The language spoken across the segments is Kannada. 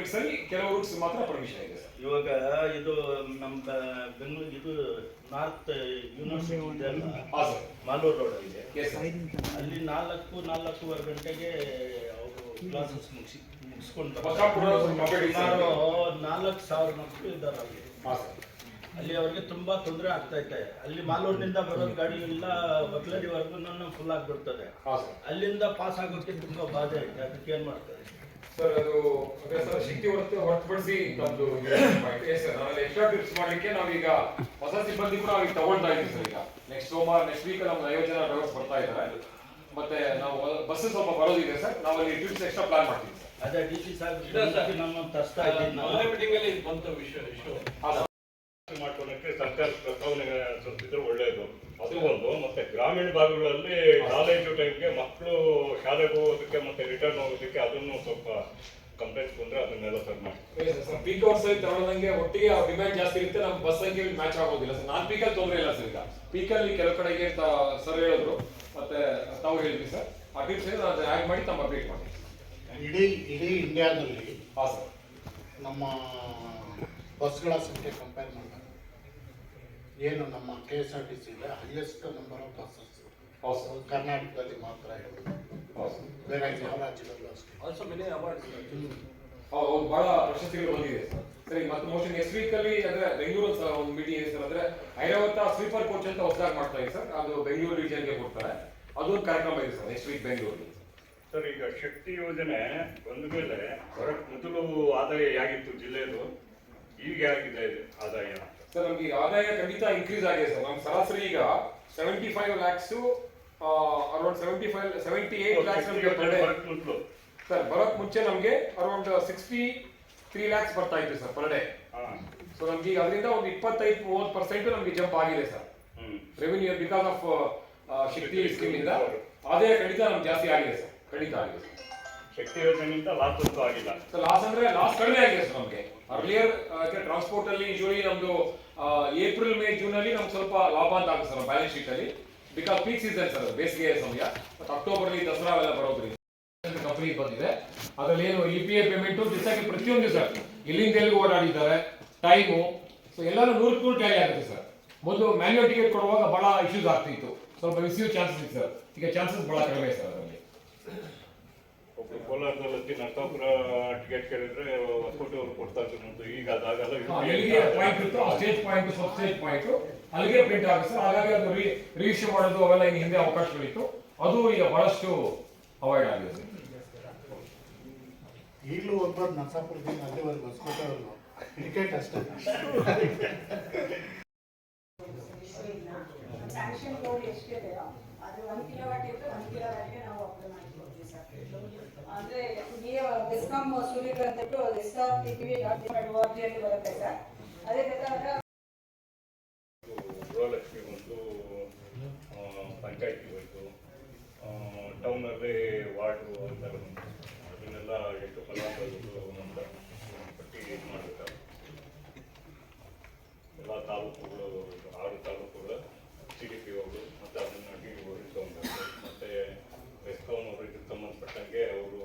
ಲಿಮಿಟ್ಸ್ ಅಲ್ಲಿ ಕೆಲವು ರೂಟ್ಸ್ ಮಾತ್ರ ಪರ್ಮಿಷನ್ ಇದೆ. ಸರ್ ಇವಾಗ ಇದು ನಮ್ಮ ಬೆಂಗಳೂರು ಇದು ನಾರ್ತ್ ಯೂನಿವರ್ಸಿಟಿ ಇದೆ ಅಲ್ಲ? ಮಾಲೂರು ರೋಡ್ ಇದೆ ಅಲ್ಲಿ ನಾಲ್ಕು ನಾಲ್ಕೂವರೆ ಗಂಟೆಗೆ ಅವರು ಕ್ಲಾಸಸ್ ಮುಗಿಸಿ ಮುಗಿಸ್ಕೊಂಡು ನಾಲ್ಕು ಸಾವಿರ ಮಕ್ಕಳು ಇದ್ದಾರೆ ಅಲ್ಲಿ. ಅಲ್ಲಿ ಅವ್ರಿಗೆ ತುಂಬಾ ತೊಂದರೆ ಆಗ್ತಾ ಇದೆ. ಅಲ್ಲಿ ಮಾಲೂರಿನಿಂದ ಬರೋ ಗಾಡಿ ಎಲ್ಲ ಬಕ್ಲಡಿವರೆಗೂ ಫುಲ್ ಆಗಿಬಿಡ್ತದೆ. ಅಲ್ಲಿಂದ ಪಾಸ್ ಆಗೋಕ್ಕೆ ತುಂಬಾ ಬಾಧೆ ಐತೆ. ಅದಕ್ಕೆ ಏನ್ ಮಾಡ್ತಾರೆ? ಸರ್ ಅದು ಸರ್ ಶಕ್ತಿ ಹೊರತು ಹೊರತುಪಡಿಸಿ ನಮ್ದು ಎಸ್ ಸರ್ ನಾವೆಲ್ಲ ಎಕ್ಸ್ಟ್ರಾ ಟ್ರಿಪ್ಸ್ ಮಾಡ್ಲಿಕ್ಕೆ ನಾವೀಗ ಹೊಸ ಸಿಬ್ಬಂದಿ ಕೂಡ ನಾವೀಗ ತಗೊಳ್ತಾ ಇದ್ದೀವಿ ಸರ್ ಈಗ. ನೆಕ್ಸ್ಟ್ ಸೋಮವಾರ ನೆಕ್ಸ್ಟ್ ವೀಕ್ ನಮ್ದು ಐವತ್ತು ಜನ ಡ್ರೈವರ್ಸ್ ಬರ್ತಾ ಇದ್ದಾರೆ ಮತ್ತೆ ನಾವು ಬಸ್ಸು ಸ್ವಲ್ಪ ಬರೋದಿದೆ ಸರ್. ನಾವಲ್ಲಿ ಟ್ರಿಪ್ಸ್ ಎಕ್ಸ್ಟ್ರಾ ಪ್ಲಾನ್ ಮಾಡ್ತೀವಿ ಸರ್. ಅದೇ ಡಿ ಸಿ ಸರ್. ಸಾಹೇಬ್ ನಮ್ಮ ತರ್ಸ್ತಾ ಇದ್ದೀವಿ ನಾವು. ಮೊದಲನೇ ಮೀಟಿಂಗ್ ಅಲ್ಲಿ ಇದು ಬಂತು ವಿಷಯ ಇಶ್ಯೂ ಮಾಡ್ಕೊಳ್ಳೋಕ್ಕೆ ಸರ್ ಮಾಡ್ಕೊಳ್ಳೋಕೆ ಸರ್ಕಾರ ಪ್ರಸ್ತಾವನೆ ಸಲ್ಲಿಸಿದ್ರೆ ಒಳ್ಳೆಯದು ಅದು ಒಂದು ಮತ್ತೆ ಗ್ರಾಮೀಣ ಭಾಗಗಳಲ್ಲಿ ಕಾಲೇಜು ಟೈಮ್ಗೆ ಮಕ್ಕಳು ಶಾಲೆಗೆ ಹೋಗೋದಕ್ಕೆ ಮತ್ತೆ ರಿಟರ್ನ್ ಹೋಗೋದಕ್ಕೆ ಅದನ್ನು ಸ್ವಲ್ಪ ಕಂಪ್ಲೇಂಟ್ ಕೊಂಡ್ರೆ ಅದನ್ನೆಲ್ಲ ಸರ್ ಮಾಡಿ. ಸರ್ ಪೀಕ್ ಅವರ್ಸ್ ಸಹಿತ ತಗೊಳ್ಳೋದಂಗೆ ಒಟ್ಟಿಗೆ ಡಿಮ್ಯಾಂಡ್ ಜಾಸ್ತಿ ಇರುತ್ತೆ ನಮ್ಮ ಬಸ್ ಸಂಖ್ಯೆ ಮ್ಯಾಚ್ ಆಗೋದಿಲ್ಲ ಸರ್. ನಾನ್ ಪೀಕಲ್ಲಿ ತೊಂದರೆ ಇಲ್ಲ ಸರ್ ಈಗ. ಪೀಕಲ್ಲಿ ಕೆಲವು ಕಡೆಗೆ ಸರ್ ಹೇಳಿದ್ರು ಮತ್ತೆ ತಾವು ಹೇಳಿದ್ವಿ ಸರ್. ಆ ಟಿಪ್ಸ್ ನಾನು ಆ್ಯಡ್ ಮಾಡಿ ತಮ್ಮ ಅಪ್ಡೇಟ್ ಮಾಡಿ. ಇಡೀ ಇಡೀ ಇಂಡಿಯಾದಲ್ಲಿ ಹಾ ಸರ್. ನಮ್ಮ ಬಸ್ಗಳ ಸಂಖ್ಯೆ ಕಂಪೇರ್ ಮಾಡಿದಾಗ ಏನು ನಮ್ಮ K S R T C ಇದೆ ಹೈಯೆಸ್ಟ್ ನಂಬರ್ ಆಫ್ ಬಸ್ಸಸ್ ಕರ್ನಾಟಕದಲ್ಲಿ ಮಾತ್ರ ಇರೋದು ಸರ್ ಬೇರೆ ಯಾವ ರಾಜ್ಯದಲ್ಲೂ ಅಷ್ಟೇ. ಆಲ್ಸೋ ಮೆನಿ ಅವಾರ್ಡ್ಸ್ ಹೌದು ಬಹಳ ಪ್ರಶಸ್ತಿಗಳು ಬಂದಿದೆ. ಸರ್ ಸರಿ ಮತ್ತೆ ಮೋಸ್ಟ್ಲಿ ನೆಕ್ಸ್ಟ್ ವೀಕ್ ಅಲ್ಲಿ ಅಂದ್ರೆ ಬೆಂಗಳೂರು ಸಹ ಒಂದು ಮೀಟಿಂಗ್ ಇದೆ ಸರ್ ಅಂದ್ರೆ ಐರಾವತ ಸ್ಲೀಪರ್ ಕೋಚ್ ಅಂತ ಹೊಸದಾಗಿ ಮಾಡ್ತಾ ಇದೆ ಸರ್. ಅದು ಬೆಂಗಳೂರು ರೀಜನ್ಗೆ ಕೊಡ್ತಾರೆ. ಅದು ಕಾರ್ಯಕ್ರಮ ಇದೆ ಸರ್ ನೆಕ್ಸ್ಟ್ ವೀಕ್ ಬೆಂಗಳೂರಲ್ಲಿ. ಸರ್ ಈಗ ಶಕ್ತಿ ಯೋಜನೆ ಬಂದ ಮೇಲೆ ಹೊರಗೆ ಮೊದಲು ಆದಾಯ ಆಗಿತ್ತು ಜಿಲ್ಲೆದು? ಈಗ ಆಗಿದೆ ಇದು ಆದಾಯ? ಸರ್ ನಮಗೆ ಆದಾಯ ಖಂಡಿತ ಇನ್ಕ್ರೀಸ್ ಆಗಿದೆ ಸರ್. ನಮ್ಮ ಸರಾಸರಿ ಈಗ seventy five lakhs around seventy five seventy eight lakhs ನಮಗೆ ಪರ್ ಡೇ ಸರ್ ಬರೋಕ್ ಮುಂಚೆ ನಮಗೆ ಅರೌಂಡ್ ಸಿಕ್ಸ್ಟಿ ತ್ರೀ ಲ್ಯಾಕ್ಸ್ ಬರ್ತಾ ಇತ್ತು ಸರ್ ಪರ್ ಡೇ ಸೊ ನಮ್ಗೆ ಈಗ ಅದರಿಂದ ಒಂದು ಇಪ್ಪತ್ತೈದು ಮೂವತ್ತು ಪರ್ಸೆಂಟ್ ನಮಗೆ ಜಂಪ್ ಆಗಿದೆ sir. Revenue because of Shakti scheme ಇಂದ. ಆದಾಯ ಖಂಡಿತ ನಮ್ಗೆ ಜಾಸ್ತಿ ಆಗಿದೆ ಸರ್. ಖಂಡಿತ ಆಗಿದೆ ಸರ್. ಶಕ್ತಿ ಯೋಜನೆಯಿಂದ ಲಾಸ್ ಅಂತೂ ಆಗಿಲ್ಲ. ಲಾಸ್ ಅಂದ್ರೆ ಲಾಸ್ ಕಡಿಮೆ ಆಗಿದೆ ಸರ್ ನಮಗೆ. ಅರ್ಲಿಯರ್ ಟ್ರಾನ್ಸ್ಪೋರ್ಟ್ ಅಲ್ಲಿ ಯೂಶಲಿ ನಮ್ದು ಏಪ್ರಿಲ್ ಮೇ ಜೂನ್ ಅಲ್ಲಿ ನಮ್ಗೆ ಸ್ವಲ್ಪ ಲಾಭ ಅಂತ ಆಗುತ್ತೆ ಸರ್ ಬ್ಯಾಲೆನ್ಸ್ ಶೀಟ್ ಅಲ್ಲಿ. ಬಿಕಾಸ್ ಪೀಕ್ ಸೀಸನ್ ಸರ್ ಬೇಸಿಗೆ ಸಮಯ. ಮತ್ತೆ ಅಕ್ಟೋಬರ್ ಅಲ್ಲಿ ದಸರಾ ಎಲ್ಲ ಬರೋದ್ರಿಂದ ಕಂಪನಿ ಬಂದಿದೆ. ಅದ್ರಲ್ಲಿ ಏನು ಯು ಪಿ ಐ ಪೇಮೆಂಟು ದಿವಸಕ್ಕೆ ಪ್ರತಿಯೊಂದು ಸರ್ ಎಲ್ಲಿಂದ ಎಲ್ಲಿಗೆ ಓಡಾಡಿದ್ದಾರೆ. ಟೈಮು ಸೊ ಎಲ್ಲರೂ ನೂರಕ್ಕೆ ನೂರು ಟ್ಯಾಲಿ ಆಗುತ್ತೆ ಸರ್ ಮೊದಲು ಮ್ಯಾನ್ಯೂಲ್ ಟಿಕೆಟ್ ಕೊಡುವಾಗ ಭಾಳ ಇಶ್ಯೂಸ್ ಆಗ್ತಿತ್ತು. ಸ್ವಲ್ಪ ರಿಸೀವ್ ಚಾನ್ಸಸ್ ಇತ್ತು ಸರ್ ಈಗ ಚಾನ್ಸಸ್ ಭಾಳ ಕಡಿಮೆ ಸರ್ ಅದರಲ್ಲಿ. ಒಬ್ರು ಕೋಲಾರದಲ್ಲಿ ನರಸಾಪುರ ಟಿಕೆಟ್ ಕೇಳಿದ್ರೆ ಹೊಸಕೋಟೆ ಅವ್ರು ಕೊಡ್ತಾ ಇದ್ರು. ಈಗ ಅದಾಗಲ್ಲ ಇದು ಎಲ್ಲಿಗೆ ಪಾಯಿಂಟ್ ಇತ್ತು stage point sub stage point ಅಲ್ಲಿಗೆ ಪ್ರಿಂಟ್ ಆಗುತ್ತೆ. ಆಗಾಗ ಹಾಗಾಗಿ ಅದು ರೀ ರಿಇಶ್ಯೂ ಮಾಡೋದು ಅವೆಲ್ಲ ಇನ್ನು ಹಿಂದೆ ಅವಕಾಶಗಳಿತ್ತು. ಅದು ಈಗ ಬಹಳಷ್ಟು ಅವಾಯ್ಡ್ ಆಗಿದೆ. ಈಗಲೂ ಒಬ್ಬರು ನರಸಾಪುರದಿಂದ ಅಲ್ಲಿವರೆಗೂ ಅವರು ಕ್ರಿಕೆಟ್ ಅಷ್ಟೇ. ಸ್ಯಾಂಕ್ಷನ್ ಲೋಡ್ ಎಷ್ಟಿದೆಯೋ ಅದು ಒಂದು ಕಿಲೋವಾಟ್ ಇದ್ರೆ ಒಂದು ಕಿಲೋವಾಟ್ಗೆ ನಾವು ಅಪ್ಲೈ ಮಾಡ್ಕೊಡ್ತೀವಿ ಸರ್ ಅಂದ್ರೆ ನೀವು DISCOM studio S R T V dot ಅಲ್ಲಿ ಬರುತ್ತೆ ಸರ್. ಅದೇ ಬೇಕಾದ್ರೆ ಗೃಹಲಕ್ಷ್ಮಿ ಬಂತು ಪಂಚಾಯತಿ ಹೋಯ್ತು ಟೌನಲ್ಲಿ ವಾರ್ಡು ಅಂತ ಅದನ್ನೆಲ್ಲ ಎಷ್ಟು ಫಲಾನುಭವಿಗಳು ಅಂತ ಪಟ್ಟಿ ಇದು ಮಾಡಬೇಕಾಗುತ್ತೆ? ಎಲ್ಲ ತಾಲೂಕುಗಳು ಆರು ತಾಲೂಕುಗಳ ಸಿ ಡಿ ಪಿ ಅವರು ಮತ್ತು ಅದನ್ನು ಡಿ ಡಿ ಅವರು ಇಟ್ಕೊಬೇಕು ಮತ್ತು ಬೆಸ್ಕಾಂ ಅವರು ಇದಕ್ಕೆ ಸಂಬಂಧಪಟ್ಟಂಗೆ ಅವರು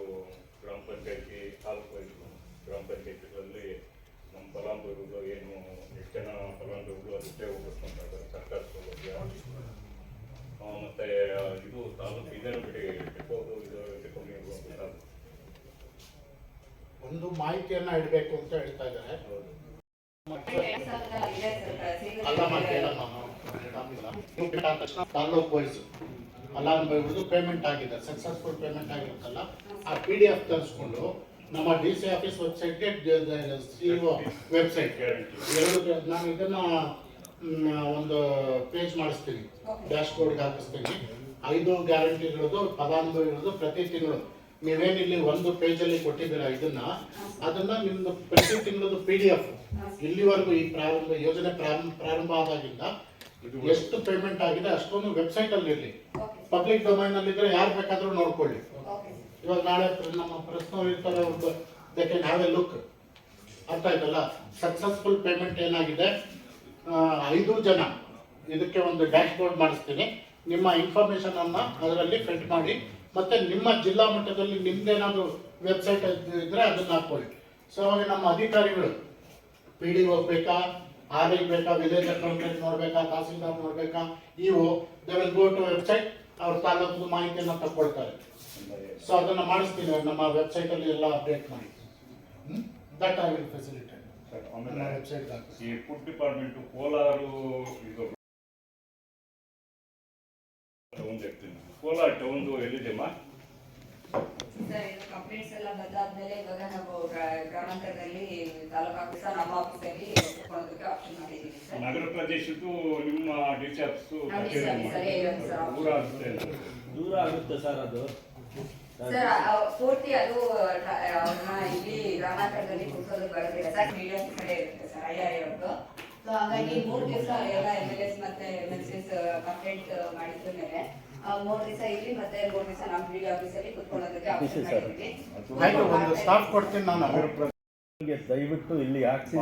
ಗ್ರಾಮ ಪಂಚಾಯತಿ ತಾಲೂಕು ವೈಸ್ ಗ್ರಾಮ ಪಂಚಾಯತಿಗಳಲ್ಲಿ ನಮ್ಮ ಫಲಾನುಭವಿಗಳು ಏನು ಜನ ಫಲಾನುಭವಿಗಳು ಅದಕ್ಕೆ ಹೋಗ್ಬೇಕು ಅಂತ ಸರ್ಕಾರ ಮತ್ತೆ ಇದು ತಾಲೂಕು ಇದನ್ನು ಬಿಡಿ ಡಿಪೋದು ಇದು ಅಂತ ಒಂದು ಮಾಹಿತಿಯನ್ನ ಇಡಬೇಕು ಅಂತ ಹೇಳ್ತಾ ಇದ್ದಾರೆ. ತಾಲೂಕ್ ವೈಸ್ ಫಲಾನುಭವಿಗಳು ಪೇಮೆಂಟ್ ಆಗಿದೆ. ಸಕ್ಸಸ್ಫುಲ್ ಪೇಮೆಂಟ್ ಆಗಿರುತ್ತಲ್ಲ ಆ ಪಿ ಡಿ ಎಫ್ ತರಿಸ್ಕೊಂಡು ನಮ್ಮ ಡಿ ಸಿ ಆಫೀಸ್ ವೆಬ್ಸೈಟ್ಗೆ ಸಿಇಒ ವೆಬ್ಸೈಟ್. ಎರಡು ನಾನು ಇದನ್ನ ಒಂದು ಪೇಜ್ ಮಾಡಿಸ್ತೀನಿ. ಡ್ಯಾಶ್ ಬೋರ್ಡ್ಗೆ ಹಾಕಿಸ್ತೀನಿ. ಐದು ಗ್ಯಾರಂಟಿಗಳದ್ದು ಫಲಾನುಭವಿಗಳದ್ದು ಪ್ರತಿ ತಿಂಗಳು. ನೀವೇನಿಲ್ಲಿ ಒಂದು ಪೇಜಲ್ಲಿ ಕೊಟ್ಟಿದ್ದೀರ ಇದನ್ನ ಅದನ್ನ ನಿಮ್ದು ಪ್ರತಿ ತಿಂಗಳದ್ದು ಪಿ ಡಿ ಎಫ್. ಇಲ್ಲಿವರೆಗೂ ಈ ಪ್ರಾರಂಭ ಯೋಜನೆ ಪ್ರಾರಂಭ ಪ್ರಾರಂಭ ಆದಾಗಿಂದ ಎಷ್ಟು ಪೇಮೆಂಟ್ ಆಗಿದೆ ಅಷ್ಟೊಂದು ವೆಬ್ಸೈಟ್ ಅಲ್ಲಿ ಇರಲಿ ಪಬ್ಲಿಕ್ ಡೊಮೈನ್ ಅಲ್ಲಿ ಇದ್ರೆ ಯಾರು ಬೇಕಾದರೂ ನೋಡ್ಕೊಳ್ಳಿ. ಇವಾಗ ನಾಳೆ ನಮ್ಮ ಪ್ರಶ್ನೆ ಇರ್ತಾರೆ ಅವ್ರದ್ದು ದೇ ಲುಕ್ ಅರ್ಥ ಆಯ್ತಲ್ಲ? ಸಕ್ಸಸ್ಫುಲ್ ಪೇಮೆಂಟ್ ಏನಾಗಿದೆ? ಐದು ಜನ. ಇದಕ್ಕೆ ಒಂದು ಡ್ಯಾಶ್ ಬೋರ್ಡ್ ಮಾಡಿಸ್ತೀನಿ. ನಿಮ್ಮ ಇನ್ಫಾರ್ಮೇಶನ್ ಅನ್ನ ಅದರಲ್ಲಿ ಫಿಟ್ ಮಾಡಿ, ಮತ್ತೆ ನಿಮ್ಮ ಜಿಲ್ಲಾ ಮಟ್ಟದಲ್ಲಿ ನಿಮ್ದೇನಾದ್ರು ವೆಬ್ಸೈಟ್ ಇದ್ರೆ ಅದನ್ನ ಹಾಕೊಳ್ಳಿ. ಸೊ ಅವಾಗ ನಮ್ಮ ಅಧಿಕಾರಿಗಳು ಪಿ ಡಿ ಹೋಗ್ಬೇಕಾ? ಆರ್ ಐ ಬೇಕಾ? ವಿಲೇಜ್ ಅಕೌಂಟೆಂಟ್ ನೋಡ್ಬೇಕಾ? ತಹಸೀಲ್ದಾರ್ ನೋಡ್ಬೇಕಾ? ಇವು they will go to website ಅವ್ರ ತಾಲೂಕು ಮಾಹಿತಿಯನ್ನು ತಗೊಳ್ತಾರೆ ಸೊ ಅದನ್ನು ಮಾಡಿಸ್ತೀನಿ ನಮ್ಮ ವೆಬ್ಸೈಟ್ ಅಲ್ಲಿ ಎಲ್ಲ ಅಪ್ಡೇಟ್ ಮಾಡಿ. ದಟ್ ಐ ವಿಲ್ ಫೆಸಿಲಿಟೇಟ್ ಆಮೇಲೆ ವೆಬ್ಸೈಟ್ ಈ ಫುಡ್ ಡಿಪಾರ್ಟ್ಮೆಂಟ್ ಕೋಲಾರು ಇದು ಟೌನ್ ಇರ್ತೀನಿ. ಕೋಲಾರ ಟೌನ್ ಎಲ್ಲಿದೆಮ್ಮ ಸರ್ ಇದು ಕಂಪ್ಲೇಂಟ್ಸ್ ಎಲ್ಲ ಬಂದಾದ್ಮೇಲೆ ಇವಾಗ ನಾವು ಗ್ರಾ- ಗ್ರಾಮಾಂತರದಲ್ಲಿ ತಾಲೂಕು ಆಫೀಸ ನಮ್ಮ ಆಫೀಸಲ್ಲಿ ಕೊಡೋದಕ್ಕೆ ಆಪ್ಷನ್ ಮಾಡಿದ್ದೀವಿ ಸರ್ ನಗರ ಪ್ರದೇಶದ್ದು ನಿಮ್ಮ ಡಿ ಸಿ ಆಫೀಸು ನಮ್ಮ DC office ಅಲ್ಲೇ ಇರೋದು ಸರ್. ಆಗುತ್ತೆ ದೂರ ಆಗುತ್ತೆ ಸರ್ ಅದು. ಸರ್ ಪೂರ್ತಿ ಅದು ಇಲ್ಲಿ ಗ್ರಾಮಾಂತರದಲ್ಲಿ ಕೂರ್ಸೋದಕ್ಕೆ ಬರೋದಿಲ್ಲ ಸರ್ ಮೀಡಿಯಂ ಕಡೆ ಇರುತ್ತೆ ಸರ್ ಐ ಆರ್ ಅವ್ರದ್ದು ಸೊ ಹಾಗಾಗಿ ಮೂರು ದಿವಸ ಎಲ್ಲ ಎಂ ಎಲ್ ಎಸ್ ಮತ್ತೆ ಎಂ ಎಲ್ ಎಸ್ ಕಂಪ್ಲೇಂಟ್ ಮಾಡಿದ ಮೇಲೆ ಮೂರು ದಿವಸ ಇಲ್ಲಿ ಮತ್ತೆ ಮೂರು ದಿವಸ ನಮ್ಮ ಬಿ ಆಫೀಸಲ್ಲಿ ಕುತ್ಕೊಳ್ಳೋದಕ್ಕೆ ಆಪ್ಷನ್ ಒಂದು ಸ್ಟಾಫ್ ಕೊಡ್ತೀನಿ ನಾನು ದಯವಿಟ್ಟು ಇಲ್ಲಿ ಹಾಕ್ಸಿ.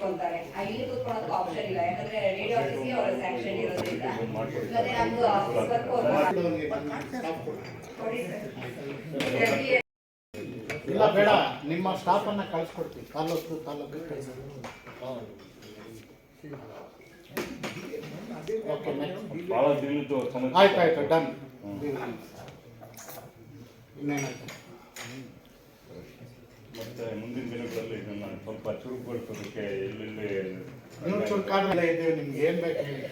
ಕೂತ್ಕೊಂತಾರೆ ಇಲ್ಲಿ ಕೂತ್ಕೊಳ್ಳೋದಕ್ಕೆ ಆಪ್ಷನ್ ಇಲ್ಲ. ಯಾಕಂದ್ರೆ ರೇಡಿಯೋ ಆಫೀಸ್ಗೆ ಅವರ ಸ್ಯಾಂಕ್ಷನ್ ಇರೋದ್ರಿಂದ. ಮತ್ತೆ ನಮ್ದು ಆಫೀಸ್ ವರ್ಕ್ ಕೊಡಿ ಇಲ್ಲ ಬೇಡ. ನಿಮ್ಮ ಸ್ಟಾಫ್ ಅನ್ನ ಕಳ್ಸ್ಕೊಡ್ತೀವಿ. ತಾಲೂಕು ತಾಲೂಕು ಸಮಸ್ಯೆ. ಆಯ್ತು ಆಯ್ತು ಡನ್ ಇನ್ನೇನಾಯ್ತು? ಮತ್ತೆ ಮುಂದಿನ ದಿನಗಳಲ್ಲಿ ಇದನ್ನ ಸ್ವಲ್ಪ ಚುರುಕುಗೊಳಿಸೋದಕ್ಕೆ ಎಲ್ಲೆಲ್ಲಿ ನೀವು ಚುರುಕಾದ್ರೆ ಇದೆ ನಿಮ್ಗೆ ಏನ್ ಬೇಕು ಹೇಳಿ.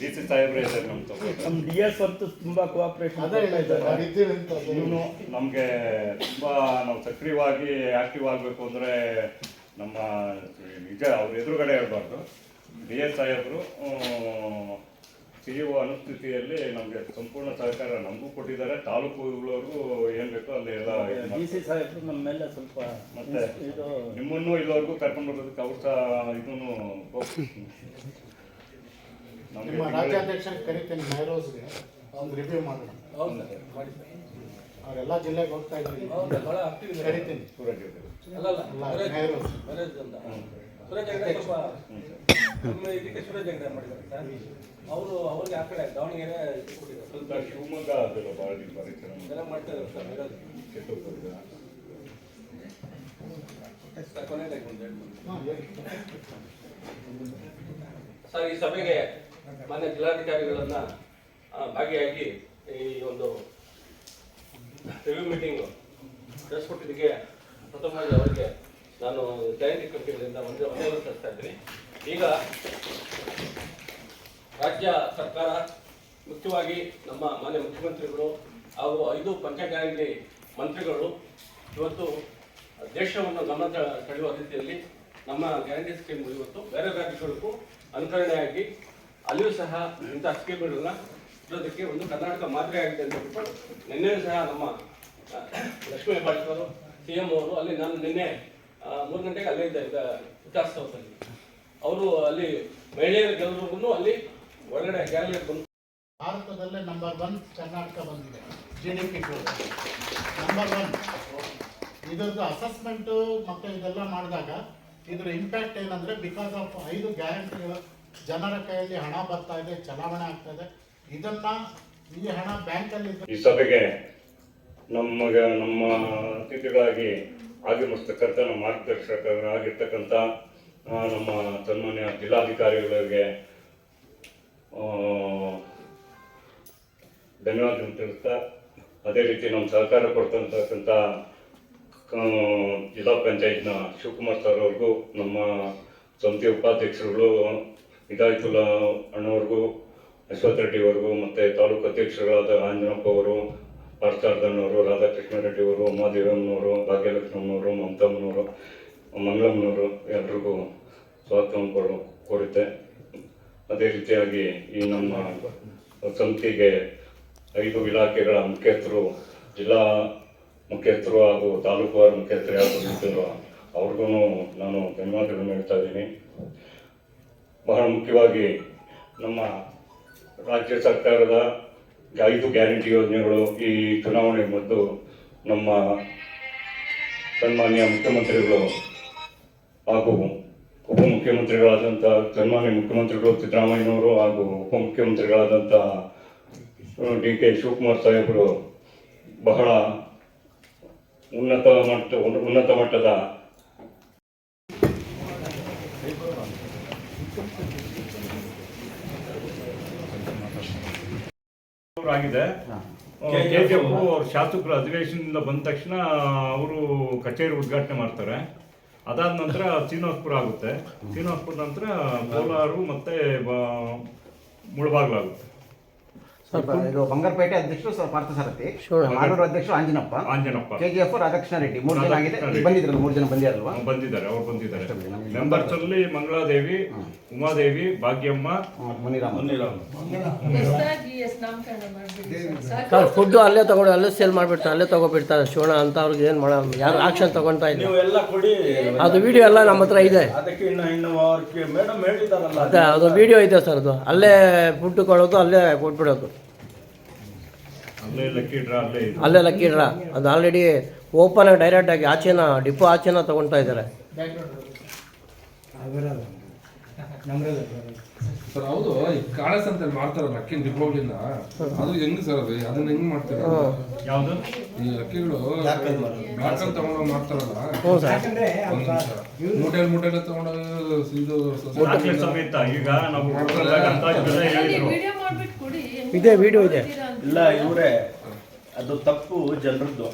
ಡಿ ಸಿ ಸಾಹೇಬ್ರೆ ಇದ್ದಾರೆ ನಮ್ಮ ತಮ್ಮ. ನಮ್ಮ ಡಿ ಎಸ್ ಅಂತೂ ತುಂಬಾ ಕೋಆಪರೇಷನ್ ಅದೇ ಸರ್ ನಾವು ಇದ್ದೀವಿ ಅಂತ ಇವನು ನಮಗೆ ತುಂಬಾ ನಾವು ಸಕ್ರಿಯವಾಗಿ ಆಕ್ಟಿವ್ ಆಗಬೇಕು ಅಂದರೆ ನಮ್ಮ ನಿಜ ಅವ್ರ ಎದುರುಗಡೆ ಹೇಳ್ಬಾರ್ದು ಡಿ ಎಸ್ ಸಾಹೇಬರು ಸಿ ಇ ಅನುಸ್ಥಿತಿಯಲ್ಲಿ ನಮಗೆ ಸಂಪೂರ್ಣ ಸಹಕಾರ ನಮಗೂ ಕೊಟ್ಟಿದ್ದಾರೆ. ತಾಲೂಕು ಏನ್ ಏನು ಬೇಕೋ ಅಲ್ಲಿ ಎಲ್ಲ ಡಿ. ಸಿ ಸಾಹೇಬ್ರು ನಮ್ಮ ಮೇಲೆ ಸ್ವಲ್ಪ ಮತ್ತೆ ಇದು ನಿಮ್ಮನ್ನು ಇಲ್ಲಿವರೆಗೂ ಕರ್ಕೊಂಡು ಬರೋದಕ್ಕೆ ಅವ್ರ ಸಹ ಇದನ್ನು ನಿಮ್ಮ ರಾಜ್ಯಾಧ್ಯಕ್ಷರಿಗೆ ಕರಿತೀನಿ ಮೈರೋಸ್ಗೆ ಒಂದು ರಿವ್ಯೂ ಮಾಡೋಣ. ಅವರೆಲ್ಲ ಜಿಲ್ಲೆಗೆ ಹೋಗ್ತಾ ಇದ್ದೀನಿ ಕರಿತೀನಿ. ಸೂರಜ್ ಅಲ್ಲ, ಅವರು ಅವ್ರಿಗೆ ಆ ಕಡೆ ದಾವಣಗೆರೆ ಸ್ವಲ್ಪ ಶಿವಮೊಗ್ಗ ಅದೆಲ್ಲ ಭಾಳ ದಿನ ಪರಿಚಯ ಎಲ್ಲ ಮಾಡ್ತಾ ಸರ್ ಇರೋದು. ಸರ್ ಈ ಸಭೆಗೆ ಮಾನ್ಯ ಜಿಲ್ಲಾಧಿಕಾರಿಗಳನ್ನ ಭಾಗಿಯಾಗಿ ಈ ಒಂದು ರಿವ್ಯೂ ಮೀಟಿಂಗ್ ನಡೆಸ್ಕೊಟ್ಟಿದ್ದಕ್ಕೆ ಪ್ರಥಮವಾಗಿ ಅವರಿಗೆ ನಾನು ಜಯಂತಿ ಕಮಿಟಿಗಳಿಂದ ಒಂದೇ ಒಂದೇ ಸಲ್ಲಿಸ್ತಾ ಇದ್ದೀನಿ. ಈಗ ರಾಜ್ಯ ಸರ್ಕಾರ ಮುಖ್ಯವಾಗಿ ನಮ್ಮ ಮಾನ್ಯ ಮುಖ್ಯಮಂತ್ರಿಗಳು ಹಾಗೂ ಐದು ಪಂಚ ಗ್ಯಾರಂಟಿ ಮಂತ್ರಿಗಳು ಇವತ್ತು ದೇಶವನ್ನು ಗಮನ ಸೆಳೆಯುವ ರೀತಿಯಲ್ಲಿ ನಮ್ಮ ಗ್ಯಾರಂಟಿ ಸ್ಕೀಮ್ ಇವತ್ತು ಬೇರೆ ರಾಜ್ಯಗಳಿಗೂ ಅನುಕರಣೆಯಾಗಿ ಅಲ್ಲಿಯೂ ಸಹ ಇಂಥ ಸ್ಕೀಮ್ಗಳನ್ನ ಇರೋದಕ್ಕೆ ಒಂದು ಕರ್ನಾಟಕ ಮಾದರಿ ಆಗಿದೆ ಅಂತ ಹೇಳ್ಬಿಟ್ಟು ನಿನ್ನೆಯೂ ಸಹ ನಮ್ಮ ಲಕ್ಷ್ಮೀ ಹೆಬ್ಬಾಳ್ಕರ್ ಸಿ ಎಂ ಅವರು, ಅಲ್ಲಿ ನಾನು ನಿನ್ನೆ ಮೂರು ಗಂಟೆಗೆ ಅಲ್ಲೇ ಇದ್ದ ಈಗ ವಿಕಾಸಸೌಧದಲ್ಲಿ ಅವರು ಅಲ್ಲಿ ಮಹಿಳೆಯರ ಗೆಲ್ಲರಿಗೂ ಅಲ್ಲಿ ಒಳಗಡೆ ಗ್ಯಾಲರಿ ಬಂದು ಭಾರತದಲ್ಲೇ ನಂಬರ್ ಒನ್ ಕರ್ನಾಟಕ ಬಂದಿದೆ G D P number one ಇದರದ್ದು ಅಸೆಸ್ಮೆಂಟು ಮತ್ತು ಇದೆಲ್ಲ ಮಾಡಿದಾಗ ಇದರ ಇಂಪ್ಯಾಕ್ಟ್ ಏನಂದ್ರೆ ಬಿಕಾಸ್ ಆಫ್ ಐದು ಗ್ಯಾರಂಟಿಗಳು ಜನರ ಕೈಯಲ್ಲಿ ಹಣ ಬರ್ತಾ ಇದೆ ಚಲಾವಣೆ ಆಗ್ತಾ ಇದೆ. ಇದನ್ನ ಈ ಹಣ ಬ್ಯಾಂಕಲ್ಲಿ ಈ ಸಭೆಗೆ ನಮಗೆ ನಮ್ಮ ಅತಿಥಿಗಳಾಗಿ ಆಗಮಿಸ್ತಕ್ಕಂಥ ನಮ್ಮ ಮಾರ್ಗದರ್ಶಕರಾಗಿರ್ತಕ್ಕಂಥ ನಮ್ಮ ತನ್ಮಾನ್ಯ ಜಿಲ್ಲಾಧಿಕಾರಿಗಳಿಗೆ ಧನ್ಯವಾದ ತಿಳಿಸ್ತಾ ಅದೇ ರೀತಿ ನಮ್ಮ ಸಹಕಾರ ಕೊಡ್ತಕ್ಕಂಥ ಜಿಲ್ಲಾ ಪಂಚಾಯತ್ನ ಶಿವಕುಮಾರ್ ಸರ್ ಅವ್ರಿಗೂ, ನಮ್ಮ ಸಮಿತಿ ಉಪಾಧ್ಯಕ್ಷರುಗಳು, ಹಿದಾಯತುಲ್ಲಾ ಅಣ್ಣವ್ರಿಗೂ, ಅಶ್ವಥ್ ರೆಡ್ಡಿ ಅವರಿಗೂ, ಮತ್ತು ತಾಲೂಕು ಅಧ್ಯಕ್ಷರುಗಳಾದ ಆಂಜನಪ್ಪ ಅವರು ಪಾರ್ಥಾರ್ಧನವರು ರಾಧಾಕೃಷ್ಣ ರೆಡ್ಡಿಯವರು ಉಮಾದೇವಮ್ಮನವರು ಭಾಗ್ಯಲಕ್ಷ್ಮಮ್ಮನವರು, ಮಮತಮ್ಮನವರು, ಮಂಗಳಮ್ಮನವರು ಎಲ್ರಿಗೂ ಸ್ವಾಗತವನ್ನು ಕೊಡು ಕೊಡುತ್ತೆ ಅದೇ ರೀತಿಯಾಗಿ ಈ ನಮ್ಮ ಸಮಿತಿಗೆ ಐದು ಇಲಾಖೆಗಳ ಮುಖ್ಯಸ್ಥರು, ಜಿಲ್ಲಾ ಮುಖ್ಯಸ್ಥರು ಹಾಗೂ ತಾಲೂಕುವಾರು ಮುಖ್ಯಸ್ಥರು ಯಾರು ಬಂದಿದ್ದಾರೋ ಅವ್ರಿಗೂ ನಾನು ಧನ್ಯವಾದಗಳನ್ನು ಹೇಳ್ತಾ ಇದ್ದೀನಿ. ಬಹಳ ಮುಖ್ಯವಾಗಿ ನಮ್ಮ ರಾಜ್ಯ ಸರ್ಕಾರದ ಐದು ಗ್ಯಾರಂಟಿ ಯೋಜನೆಗಳು ಈ ಚುನಾವಣೆ ಮತ್ತು ನಮ್ಮ ಸನ್ಮಾನ್ಯ ಮುಖ್ಯಮಂತ್ರಿಗಳು ಹಾಗೂ ಉಪಮುಖ್ಯಮಂತ್ರಿಗಳಾದಂಥ ಸನ್ಮಾನ್ಯ ಮುಖ್ಯಮಂತ್ರಿಗಳು ಸಿದ್ದರಾಮಯ್ಯನವರು ಹಾಗೂ ಉಪಮುಖ್ಯಮಂತ್ರಿಗಳಾದಂಥ ಡಿ ಕೆ ಶಿವಕುಮಾರ್ ಸಾಹೇಬರು ಬಹಳ ಉನ್ನತ ಮಟ್ಟ, ಉನ್ನತ ಮಟ್ಟದ ಆಗಿದೆ. ಕೆ ಜಿ ಎಫ್ ಅವ್ರ. ಶಾಸಕರು ಅಧಿವೇಶನದಿಂದ ಬಂದ ತಕ್ಷಣ ಅವರು ಕಚೇರಿ ಉದ್ಘಾಟನೆ ಮಾಡ್ತಾರೆ. ಅದಾದ ನಂತರ ಶ್ರೀನಿವಾಸ್ಪುರ ಆಗುತ್ತೆ. ಶ್ರೀನಿವಾಸ್ಪುರ ನಂತರ ಕೋಲಾರು ಮತ್ತೆ ಬ- ಮುಳಬಾಗ್ಲಾಗುತ್ತೆ. ಇದು ಬಂಗಾರಪೇಟೆ ಅಧ್ಯಕ್ಷರು ಸ್ವಲ್ಪ ಪಾರ್ಥಸಾರಥಿ ಮಾಲೂರು ಅಧ್ಯಕ್ಷರು ಆಂಜನಪ್ಪ. ಆಂಜನಪ್ಪ. ಕೆಜಿಎಫ್ ರಾಧಾಕೃಷ್ಣ ರೆಡ್ಡಿ ಮೂರು ಜನ ಆಗಿದೆ. ಬಂದಿದ್ರು ಬಂದಿದ್ರಲ್ಲ ಮೂರು ಜನ ಬಂದಿರಲ್ವಾ ಬಂದಿದ್ದಾರೆ ಅವ್ರು ಬಂದಿದ್ದಾರೆ. ಮೆಂಬರ್ಸ್ ಅಲ್ಲಿ Mangaladevi Umadevi Bhagyamma. Munirama. Munirama. Food sir. Sir ಅಲ್ಲೇ ತಗೊಂಡು ಅಲ್ಲೇ ಸೇಲ್ ಮಾಡ್ಬಿಡ್ತಾರೆ ಅಲ್ಲೇ ತಗೋಬಿಡ್ತಾರೆ ಶೋಣ ಅಂತ ಅವ್ರಿಗೆ ಏನು ಮಾಡೋಣ ಯಾರು ಆಕ್ಷನ್ ತಗೊಂತಾ ಇಲ್ಲ. ನೀವು ಎಲ್ಲ ಕೊಡಿ. ಅದು ವಿಡಿಯೋ ಎಲ್ಲ ನಮ್ಮ ಹತ್ರ ಇದೆ. ಅದಕ್ಕೆ ಇನ್ನು ಇನ್ನು ಅವ್ರಿಗೆ ಮೇಡಮ್ ಹೇಳಿದಾರಲ್ಲ ಅದೇ ಅದು ವಿಡಿಯೋ ಇದೆ ಸರ್ ಅದು. ಅಲ್ಲೇ ಫುಡ್ ಕೊಡೋದು ಅಲ್ಲೇ ಕೊಟ್ಬಿಡೋದು. ಅಲ್ಲೇ ಲಕ್ಕಿ ಡ್ರಾ ಅದು ಆಲ್ರೆಡಿ ಓಪನ್ ಆಗಿ ಡೈರೆಕ್ಟ್ ಆಗಿ ಆಚೆನ ಡಿಪೋ ಆಚೆನ ತಗೊಳ್ತಾ ಇದ್ದಾರೆ. ಸರ್ ಹೌದು ಈ ಅದು ಹೆಂಗ್ ಸರ್ ಅದು? ಅದನ್ನ ಹೆಂಗ್ ಮಾಡ್ತೀರ? ಯಾವುದು? ಈ ಮಾಡ್ತಾರಲ್ಲ. ಮೂಟೆಲ್ ಮೂಟೆಲ್ ಇದು ದಾಖಲೆ ಸಮೇತ. ಈಗ ನಾವು ಇದೆ, ವಿಡಿಯೋ ಇದೆ. ಇಲ್ಲ ಇವರೇ ಅದು ತಪ್ಪು ಜನರದ್ದು.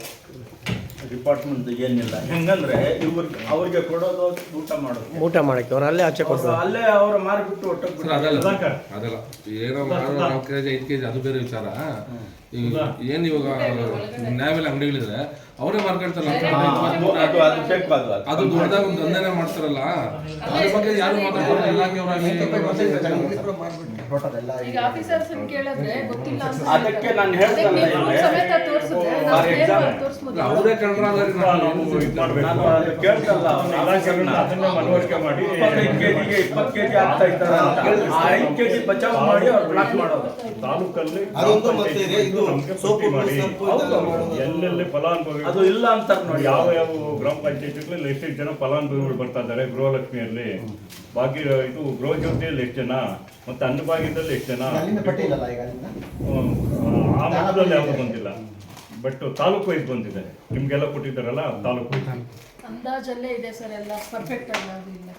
ಡಿಪಾರ್ಟ್ಮೆಂಟ್ ಏನಿಲ್ಲ. ಹೆಂಗಂದ್ರೆ ಇವ್ರಿಗೆ ಅವ್ರಿಗೆ ಕೊಡೋದು ಊಟ ಮಾಡೋದು ಊಟ ಮಾಡಕ್ಕೆ ಅವ್ರು ಅಲ್ಲೇ ಆಚೆ ಕೊಡ್ತಾರೆ ಅಲ್ಲೇ ಅವ್ರು ಮಾರ್ಬಿಟ್ಟು ಹೊಟ್ಟೆ ಅದಲ್ಲ. ಅದಲ್ಲ. ಏನೋ ಮಾಡೋ ನಾಲ್ಕು ಕೆಜಿ ಐದು ಕೆಜಿ ಅದು ಬೇರೆ ವಿಚಾರ. ಏನ್ ಇವಾಗ ನ್ಯಾಯಬೆಲೆ ಅಂಗಡಿಗಳಿದ್ರೆ ಅವರೇ ಮಾರ್ಕೊಳ್ತಾರಲ್ಲ ಅದು ದೊಡ್ಡದಾಗ ಒಂದು ದಂಧೆನೇ ಮಾಡ್ತಾರಲ್ಲ ಅದ್ರ ಬಗ್ಗೆ ಯಾರು ಮಾತಾಡ್ತಾರೆ? ಇಲಾಖೆಯವರಾಗಿ ಈಗ ಆಫೀಸರ್ಸ್ ಕೇಳಿದ್ರೆ ಗೊತ್ತಿಲ್ಲ ಅಂತ ಅದಕ್ಕೆ ನಾನು ತೋರಿಸ್ಬೋದು. ಅವರೇ ಅದನ್ನ ಮನವರಿಕೆ ಮಾಡಿ. ಇಪ್ಪತ್ತೈದು ಕೆಜಿಗೆ ಇಪ್ಪತ್ತು ಕೆಜಿ ಆಗ್ತಾ ಇದ್ದಾರೆ ಐದು ಕೆಜಿ ಬಚಾವ್ ಮಾಡಿ ಅವ್ರು ಬ್ಲಾಕ್ ಮಾಡೋದು. ತಾಲೂಕಲ್ಲಿ ಅದೊಂದು ಮತ್ತೆ ಇದೆ, ಸೋಪು ಮಾಡಿ. ಸೊಪ್ಪು ಇದೆಲ್ಲ ಮಾಡೋದು. ಎಲ್ಲೆಲ್ಲಿ ಫಲಾನುಭವಿ ಅದು ಇಲ್ಲ ಅಂತ ನೋಡಿ. ಯಾವ ಯಾವ ಗ್ರಾಮ ಪಂಚಾಯತಿಗಳಲ್ಲಿ ಎಷ್ಟು ಜನ ಫಲಾನುಭವಿಗಳು ಬರ್ತಾ ಇದ್ದಾರೆ ಗೃಹಲಕ್ಷ್ಮಿಯಲ್ಲಿ? ಬಾಕಿ ಇದು ಗೃಹ ಜ್ಯೋತಿಯಲ್ಲಿ ಎಷ್ಟು ಜನ? ಮತ್ತೆ ಅನ್ನಭಾಗ್ಯದಲ್ಲಿ ಎಷ್ಟು ಜನ? ಅಲ್ಲಿಂದ ಪಟ್ಟಿ ಇಲ್ಲಲ್ಲ ಈಗ ಅಲ್ಲಿಂದ? ಹ್ಮ್, ಆ ಮಟ್ಟದಲ್ಲಿ ಯಾವುದು ಬಂದಿಲ್ಲ. ಬಟ್ ತಾಲೂಕು ವೈಸ್ ಬಂದಿದೆ. ನಿಮ್ಗೆಲ್ಲ ಕೊಟ್ಟಿದ್ದಾರಲ್ಲ ತಾಲೂಕು ವೈಸ್ ಅಂದಾಜಲ್ಲೇ ಇದೆ ಸರ್ ಎಲ್ಲ ಪರ್ಫೆಕ್ಟ್ ಆಗಿ ಆಗಿಲ್ಲ